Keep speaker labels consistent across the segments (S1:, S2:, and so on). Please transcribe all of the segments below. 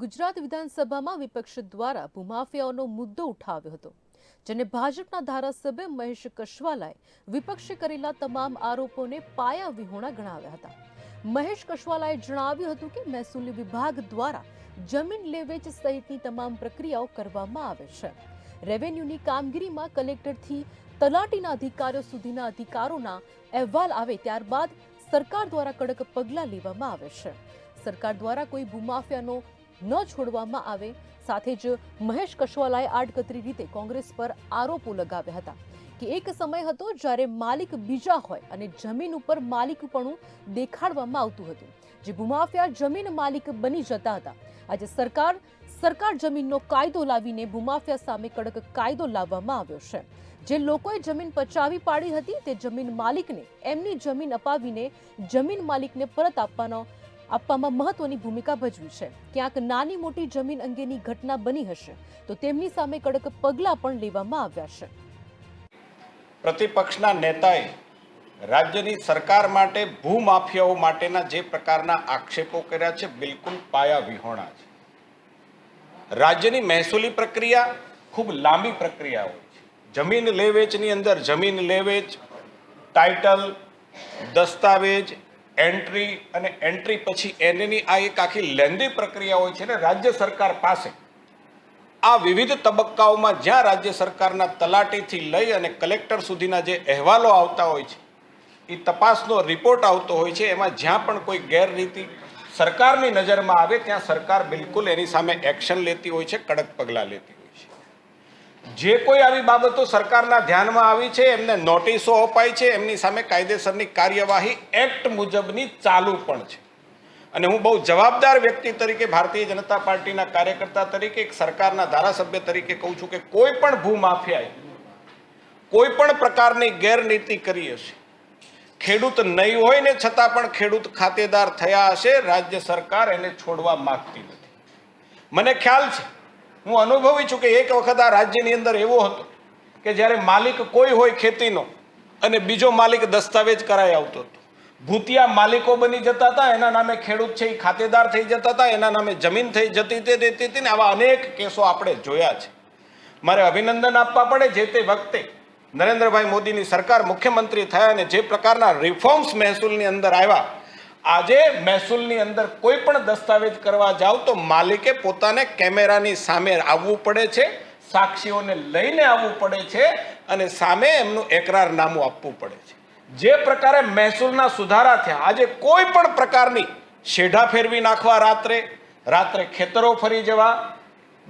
S1: ગુજરાત વિધાનસભામાં વિપક્ષ દ્વારા ભૂમાફિયાઓનો મુદ્દો ઉઠાવ્યો હતો, જેને ભાજપના ધારાસભ્ય મહેશ કશવાલાએ વિપક્ષે કરેલા તમામ આરોપોને પાયા વિહોણા ગણાવ્યા હતા. મહેશ કશવાલાએ જણાવ્યું હતું કે મહેસૂલી વિભાગ દ્વારા જમીન લેવેચ સહિતની તમામ પ્રક્રિયાઓ કરવામાં આવે છે. રેવન્યુની કામગીરીમાં કલેક્ટરથી તલાટીના અધિકારીઓ સુધીના અધિકારોના અહેવાલ આવે ત્યારબાદ સરકાર દ્વારા કડક પગલાં લેવામાં આવે છે. સરકાર દ્વારા કોઈ ભૂમાફિયાનો ન છોડવામાં આવે. સાથે જ મહેશ કશવાલાએ આડકતરી રીતે કોંગ્રેસ પર આરોપો લગાવ્યા હતા કે એક સમય હતો જ્યારે માલિક બીજા હોય અને જમીન ઉપર માલિકપણું દેખાડવામાં આવતું હતું. જે ભૂમાફિયા જમીન માલિક બની જતા હતા. આજે સરકાર સરકાર જમીનનો કાયદો લાવીને ભૂમાફિયા સામે કડક કાયદો લાવવામાં આવ્યો છે. જે લોકોએ જમીન પચાવી પાડી હતી તે જમીન માલિકને, એમની જમીન અપાવીને જમીન માલિકને પરત આપવાનો આપવામાં મહત્વની ભૂમિકા ભજવી છે. ક્યાંક નાની મોટી જમીન અંગેની ઘટના બની હશે, તો તેમની સામે કડક પગલાં પણ લેવામાં આવ્યા છે.
S2: પ્રતિપક્ષના નેતાએ રાજ્યની સરકાર માટે ભૂમાફિયાઓ માટેના જે પ્રકારના આક્ષેપો કર્યા છે, બિલકુલ પાયા વિહોણા છે. રાજ્યની મહેસૂલી પ્રક્રિયા ખૂબ લાંબી પ્રક્રિયા હોય છે. જમીન લેવેચની અંદર જમીન લેવેચ ટાઇટલ દસ્તાવેજ એન્ટ્રી અને એન્ટ્રી પછી એની આ એક આખી લેન્ધી પ્રક્રિયા હોય છે ને રાજ્ય સરકાર પાસે. આ વિવિધ તબક્કાઓમાં જ્યાં રાજ્ય સરકારના તલાટીથી લઈ અને કલેક્ટર સુધીના જે અહેવાલો આવતા હોય છે, એ તપાસનો રિપોર્ટ આવતો હોય છે, એમાં જ્યાં પણ કોઈ ગેરરીતિ સરકારની નજરમાં આવે, ત્યાં સરકાર બિલકુલ એની સામે એક્શન લેતી હોય છે, કડક પગલાં લેતી હોય જે કોઈ આવી બાબતો સરકારના ધ્યાનમાં આવી છે, એમને નોટિસો અપાઈ છે, એમની સામે કાયદેસરની કાર્યવાહી એક્ટ મુજબની ચાલુ પણ છે. અને હું બહુ જવાબદાર વ્યક્તિ તરીકે ભારતીય જનતા પાર્ટીના કાર્યકર્તા તરીકે, એક સરકારના ધારાસભ્ય તરીકે કહું છું કે કોઈ પણ ભૂમાફિયાએ કોઈ પણ પ્રકારની ગેરનીતિ કરી હશે, ખેડૂત નહીં હોય ને છતાં પણ ખેડૂત ખાતેદાર થયા હશે, રાજ્ય સરકાર એને છોડવા માગતી નથી. મને ખ્યાલ છે હું અનુભવી છું કે એક વખત આ રાજ્યની અંદર એવો હતો કે જ્યારે માલિક કોઈ હોય ખેતીનો અને બીજો માલિક દસ્તાવેજ કરાઈ આવતો હતો. ભૂતિયા માલિકો બની જતા હતા, એના નામે ખેડૂત છે, એ ખાતેદાર થઈ જતા હતા, એના નામે જમીન થઈ જતી તે રહેતી હતી ને આવા અનેક કેસો આપણે જોયા છે. મારે અભિનંદન આપવા પડે જે તે વખતે નરેન્દ્રભાઈ મોદીની સરકાર મુખ્યમંત્રી થયા અને જે પ્રકારના રિફોર્મ્સ મહેસૂલની અંદર આવ્યા આજે મહેસૂલની અંદર કોઈ પણ દસ્તાવેજ કરવા જાવ તો માલિકે પોતાને કેમેરાની સામે આવવું પડે છે, સાક્ષીઓને લઈને આવવું પડે છે અને સામે એમનું એકરારનામું આપવું પડે છે. જે પ્રકારે મહેસૂલના સુધારા થયા, આજે કોઈ પણ પ્રકારની શેઢા ફેરવી નાખવા રાત્રે રાત્રે ખેતરો ફરી જવા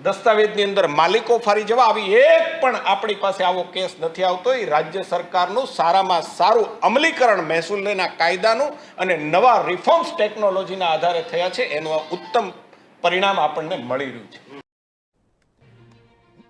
S2: દસ્તાવેજની અંદર માલિકો ફરી જવા આવી. એક પણ આપણી પાસે આવો કેસ નથી આવતો. એ રાજ્ય સરકારનું સારામાં સારું અમલીકરણ મહેસૂલના કાયદાનું અને નવા રિફોર્મ્સ ટેકનોલોજીના આધારે થયા છે. એનું ઉત્તમ પરિણામ આપણને મળી રહ્યું છે.